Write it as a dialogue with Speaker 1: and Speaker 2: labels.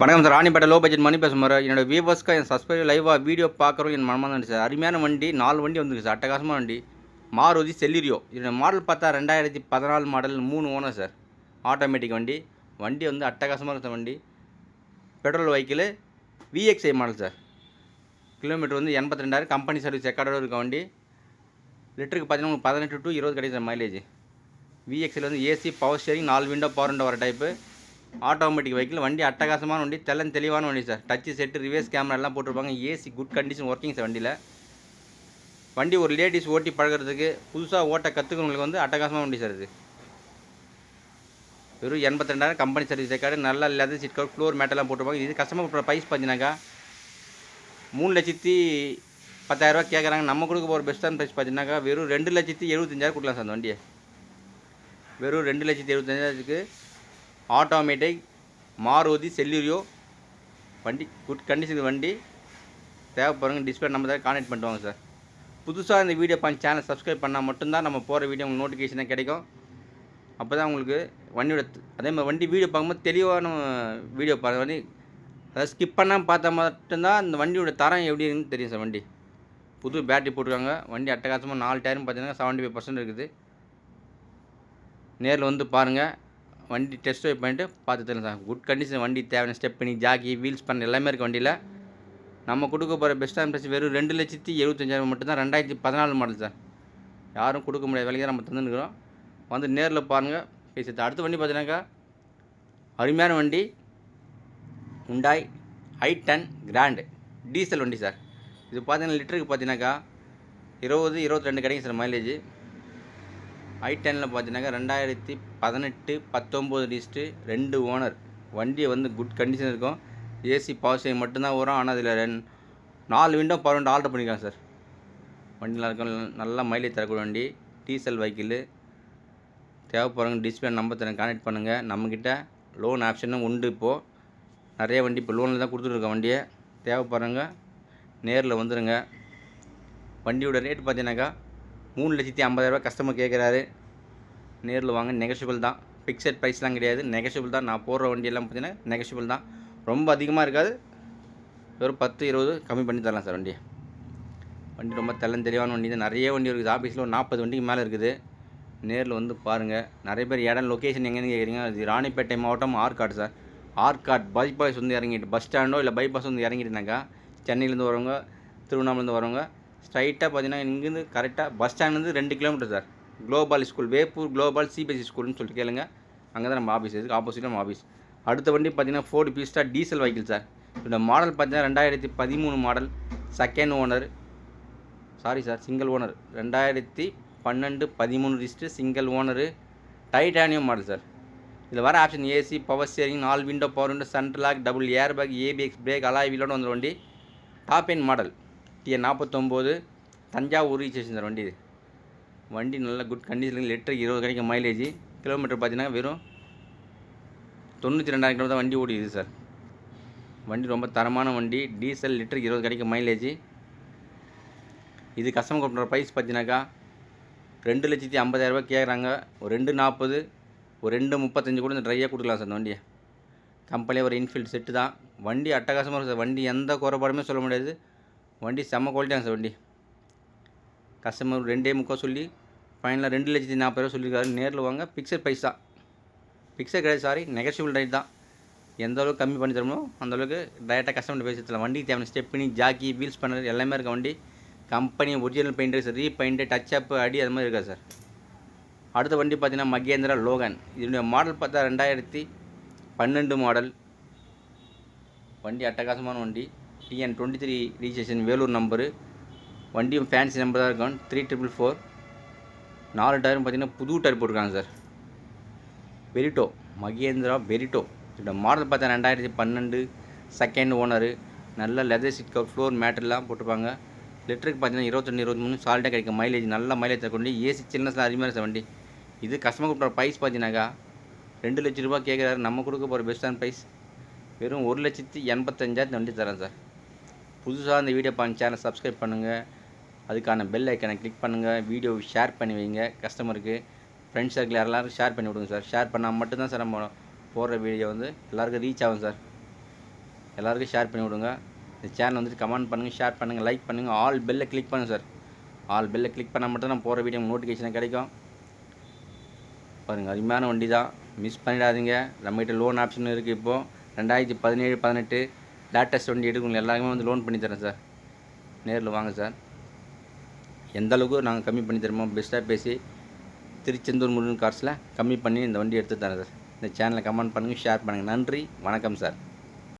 Speaker 1: வணக்கம் sir. Ranipet low budget Mani பேசும் sir என்னோட வியூவர்ஸ்க்கு என் சஸ்பெண்ட் லைவாக வீடியோ பார்க்குறோம் என் மனமாக தான் சார். அருமையான வண்டி நாலு வண்டி வந்துருக்கு சார். அட்டகாசமான வண்டி. மாருதி செல்லிரியோ. இதோட மாடல் பார்த்தா ரெண்டாயிரத்தி பதினாலு மாடல் மூணு ஓனர் சார். ஆட்டோமேட்டிக் வண்டி. வண்டி வந்து அட்டகாசமாக இருந்த வண்டி. Petrol vehicle VXI model sir. Kilometre வந்து எண்பத்தி ரெண்டாயிரம் கம்பெனி சர்வீஸ் ரெக்கார்டோடு இருக்க வண்டி. லிட்டருக்கு பார்த்தீங்கன்னா உங்களுக்கு பதினெட்டு டு இருபது கிடைக்கும் சார் மைலேஜ் விஎக்ஸில் வந்து ஏசி பவர் ஸ்டேரிங் நாலு விண்டோ பவர் விண்டோ வர டைப்பு ஆட்டோமேட்டிக் வெஹிக்கிள் வண்டி அட்டகாசமான வண்டி தெல்லன் தெளிவான வண்டி sir touch set reverse camera எல்லாம் போட்டிருப்பாங்க. AC good condition working sir வண்டியில். வண்டி ஒரு லேடிஸ் ஓட்டி பழகுறதுக்கு புதுசாக ஓட்ட கற்றுக்கிறவங்களுக்கு வந்து அட்டகாசமான வண்டி சார் இது. வெறும் எண்பத்திரெண்டாயிரம் கம்பெனி சர்வீஸ் ரெக்கார்டு நல்லா இல்லாத சீட் கவர் ஃப்ளோர் மேட்டெல்லாம் போட்டிருப்பாங்க. இது கஸ்டமர் ப்ரைஸ் பார்த்தீங்கன்னாக்கா மூணு லட்சத்தி பத்தாயிரரூவா கேட்குறாங்க நம்ம கொடுக்க போகிற பெஸ்ட்டான ப்ரைஸ் பார்த்தீங்கன்னாக்கா வெறும் ரெண்டு லட்சத்தி எழுபத்தஞ்சாயிரம் கொடுக்கலாம் சார் அந்த வண்டியை. வெறும் ரெண்டு லட்சத்தி எழுபத்தஞ்சாயிரத்துக்கு ஆட்டோமேட்டிக் மாருதி செல்லுரியோ வண்டி குட் கண்டிஷன் வண்டி தேவைப்படுறவங்க டிஸ்பிளே நம்ம தான் கான்டெக்ட் பண்ணுவாங்க சார். புதுசாக இந்த வீடியோ பண்ண சேனல் சப்ஸ்கிரைப் பண்ணால் மட்டும்தான் நம்ம போகிற வீடியோ உங்களுக்கு நோட்டிஃபிகேஷனாக கிடைக்கும். அப்போ தான் உங்களுக்கு வண்டியோட அதே மாதிரி வண்டி வீடியோ பார்க்கும்போது தெளிவான வீடியோ பார்க்க வண்டி அதாவது ஸ்கிப் பண்ணாமல் பார்த்தா மட்டும்தான் இந்த வண்டியோட தரம் எப்படி இருக்குன்னு தெரியும் சார் வண்டி. புது பேட்டரி போட்டிருக்காங்க வண்டி அட்டகாசமாக நாலு டயரும் பார்த்தீங்கன்னா செவன்ட்டி ஃபைவ் பர்சன்ட் இருக்குது. நேரில் வந்து பாருங்கள் வண்டி டெஸ்ட் ட்ரைவ் பண்ணிட்டு பார்த்து தரேன் சார். குட் கண்டிஷன் வண்டி தேவையான ஸ்டெப் பண்ணி ஜாக்கி வீல்ஸ் பண்ண எல்லாமே இருக்குது வண்டியில். நம்ம கொடுக்க போகிற பெஸ்ட்டாக இருந்துச்சு வெறும் ரெண்டு லட்சத்தி எழுபத்தஞ்சாயிரம் மட்டும்தான் ரெண்டாயிரத்தி பதினாலு மாடல் சார். யாரும் கொடுக்க முடியாத விலைக்கு தான் நம்ம தந்துருக்குறோம் வந்து நேரில் பாருங்கள் பேசி அடுத்த வண்டி பார்த்தீங்கன்னாக்கா அருமையான வண்டி Hyundai i ten grand diesel வண்டி சார். இது பார்த்தீங்கன்னா லிட்டருக்கு பார்த்தீங்கன்னாக்கா இருபது இருபத்தி ரெண்டு கிடைக்கும் சார் மைலேஜ் ஐ டெனில் பார்த்தீங்கன்னாக்கா ரெண்டாயிரத்தி பதினெட்டு பத்தொம்போது லிஸ்ட்டு ரெண்டு ஓனர் வண்டி வந்து குட் கண்டிஷன் இருக்கும். ஏசி பவர் ஸ்டேரிங் மட்டும்தான் வரும். ஆனால் அதில் ரெண் நாலு விண்டோ பவர் விண்டோ ஆல்டர் பண்ணிக்கலாம் சார் வண்டி இருக்கும். நல்லா மைலேஜ் தரக்கூடிய வண்டி. டீசல் வைக்கிள் தேவைப்படுறவங்க டிஸ்பிளே நம்பர் தரேன். கான்டாக்ட் பண்ணுங்கள் நம்மக்கிட்ட லோன் ஆப்ஷனும் உண்டு இப்போது நிறைய வண்டி இப்போ லோனில் தான் கொடுத்துட்ருக்கோம் வண்டியை. தேவைப்படுறவங்க நேரில் வந்துடுங்க வண்டியோட ரேட் பார்த்தீங்கன்னாக்கா மூணு லட்சத்தி ஐம்பதாயிரரூபா கஸ்டமர் கேட்குறாரு. நேரில் வாங்க நெகஷியபிள் தான். ஃபிக்ஸட் ப்ரைஸ்லாம் கிடையாது. நெகஷியபிள் தான். நான் போடுற வண்டியெல்லாம் பார்த்தீங்கன்னா நெகஷியபிள் தான். ரொம்ப அதிகமாக இருக்காது. வெறும் பத்து இருபது கம்மி பண்ணி தரலாம் சார் வண்டி வண்டி ரொம்ப தெள்ளன் தெளிவான வண்டி தான். நிறைய வண்டி இருக்குது. ஆஃபீஸில் ஒரு நாற்பது வண்டிக்கு மேலே இருக்குது. நேரில் வந்து பாருங்கள் நிறைய பேர் இடம் லொக்கேஷன் எங்கேன்னு கேட்குறீங்க. அது ராணிப்பேட்டை மாவட்டம் ஆற்காடு சார். ஆற்காட் பைபாஸ் வந்து இறங்கிட்டு பஸ் ஸ்டாண்டோ இல்லை பைபாஸ் வந்து இறங்கிட்டுனாக்கா சென்னையிலேருந்து வரவங்க திருவண்ணாமலேருந்து வரவங்க ஸ்ட்ரைட்டாக பார்த்தீங்கன்னா இங்கேருந்து கரெக்டாக பஸ் ஸ்டாண்ட்லேருந்து ரெண்டு kilometre sir global school Veppur global CBSE ஸ்கூல்னு சொல்லிட்டு கேளுங்க. அங்கே தான் நம்ம ஆஃபீஸ் இருக்குது ஆப்போசிட் நம்ம ஆஃபீஸ் அடுத்த வண்டி பார்த்தீங்கன்னா Ford Fiesta diesel vehicle sir இந்த மாடல் பார்த்தீங்கன்னா ரெண்டாயிரத்தி பதிமூணு model second owner sorry sir single owner ரெண்டாயிரத்தி பன்னெண்டு பதிமூணு list single owner titanium model sir இதில் வர ஆப்ஷன் ஏசி பவர் ஸ்டியரிங் நாலு window power window central lock double air bag ABX brake alloy வீலோட வந்துடும் வண்டி. டாப் என் மாடல் டிஎன் நாற்பத்தொம்போது Thanjavur station sir வண்டி. இது வண்டி நல்ல குட் கண்டிஷனில் லிட்டருக்கு இருபது கிடைக்கும் மைலேஜ் கிலோமீட்டர் பார்த்தீங்கன்னா வெறும் தொண்ணூற்றி ரெண்டாயிரம் கிலோமீட்டர் வண்டி ஓடிடுது சார் வண்டி ரொம்ப தரமான வண்டி. டீசல் லிட்டருக்கு இருபது கிடைக்கும் மைலேஜ் இது கஸ்டமர் கொடுக்குற ப்ரைஸ் பார்த்தீங்கன்னாக்கா ரெண்டு லட்சத்தி ஐம்பதாயிரரூபா கேட்குறாங்க ஒரு ரெண்டு நாற்பது ஒரு ரெண்டு முப்பத்தஞ்சு கூட இந்த ட்ரையாக கொடுக்கலாம் சார் இந்த வண்டியை. கம்பெனியே ஒரு இன்ஃபீல்ட் செட்டு தான். வண்டி அட்டகாசமாக இருக்கும் சார் வண்டி எந்த குறைபாடுமே சொல்ல முடியாது. வண்டி செம்ம குவாலிட்டியாக சார் வண்டி. கஸ்டமர் ரெண்டே முக்கால் சொல்லி ஃபைனலாக ரெண்டு லட்சத்தி நாற்பது ரூபா சொல்லியிருக்காரு. நேரில் வாங்க பிக்சர் ப்ரைஸ் தான். பிக்சர் கிடையாது சாரி நெகஷியபிள் ரேட் தான். எந்த அளவுக்கு கம்மி பண்ணி தரமோ அந்தளவுக்கு டைரெக்டாக கஸ்டமர் பேசி வண்டிக்கு தேவையான ஸ்டெப்னி ஜாக்கி வீல்ஸ் பண்ணுறது எல்லாமே இருக்க வண்டி. Company original painters repaint touch up அடி அது மாதிரி இருக்கா சார் அடுத்த வண்டி பார்த்தீங்கன்னா மகேந்திரா லோகன். இதனுடைய மாடல் பார்த்தா ரெண்டாயிரத்தி பன்னெண்டு மாடல் வண்டி அட்டகாசமான வண்டி. TN twenty three registration Vellore number வண்டியும் ஃபேன்சி நம்பர் தான் இருக்கும். த்ரீ ட்ரிபிள் ஃபோர் நாலு டயரும் பார்த்தீங்கன்னா புது டயர் போட்டிருக்காங்க சார் பெரிட்டோ மகேந்திரா பெரிட்டோ இதோட மாடல் பார்த்தா ரெண்டாயிரத்தி பன்னெண்டு செகண்ட் ஓனரு நல்ல லெதர் சீட் கவர் ஃப்ளோர் மேட்டர்லாம் போட்டிருப்பாங்க. லிட்டருக்கு பார்த்தீங்கன்னா இருபத்தொன்று இருபத்தி மூணு சால்ட்டாக கிடைக்கும் மைலேஜ் நல்ல மைலேஜ் கொண்டு ஏசி சில்னஸ்லாம் அதிகமாக சார் வண்டி. இது கஸ்டமர் கொடுக்குற ப்ரைஸ் பார்த்தீங்கன்னாக்கா ரெண்டு லட்ச ரூபா கேட்குறாரு நம்ம கொடுக்க போகிற பெஸ்ட்டான ப்ரைஸ் வெறும் ஒரு லட்சத்தி எண்பத்தஞ்சாயிரத்து வண்டி தரேன் சார் புதுசாக இந்த வீடியோ பார்த்து சேனல் சப்ஸ்கிரைப் பண்ணுங்கள் அதுக்கான பெல் ஐக்கனை கிளிக் பண்ணுங்கள் வீடியோ ஷேர் பண்ணி வைங்க கஸ்டமருக்கு ஃப்ரெண்ட்ஸ் சர்க்கிள் எல்லாரும் ஷேர் பண்ணி விடுங்க சார் ஷேர் பண்ணால் மட்டும்தான் சார் நம்ம போடுற வீடியோ வந்து எல்லாருக்கும் ரீச் ஆகும் சார் எல்லாருக்கும் ஷேர் பண்ணி விடுங்க இந்த சேனல் வந்துட்டு கமெண்ட் பண்ணுங்கள் ஷேர் பண்ணுங்கள் லைக் பண்ணுங்கள் ஆல் பெல்லை கிளிக் பண்ணுங்கள் சார் ஆல் பெல்லை கிளிக் பண்ணால் மட்டும் நான் போகிற வீடியோ நோட்டிஃபிகேஷன் கிடைக்கும். பாருங்கள் அருமையான வண்டி தான் மிஸ் பண்ணிடாதீங்க. நம்மகிட்ட லோன் ஆப்ஷன் இருக்குது இப்போது ரெண்டாயிரத்தி பதினேழு பதினெட்டு. லேட்டஸ்ட் வண்டி எடுக்கணும். எல்லாருமே வந்து லோன் பண்ணி தரேன் சார் நேரில் வாங்க சார் எந்த அளவுக்கு நாங்கள் கம்மி பண்ணி தருமோ பெஸ்ட்டாக பேசி திருச்செந்தூர் முருகன் கார்ஸில் கம்மி பண்ணி இந்த வண்டி எடுத்து தரேன் சார் இந்த சேனலை கமெண்ட் பண்ணுங்கள் ஷேர் பண்ணுங்கள் நன்றி வணக்கம் சார்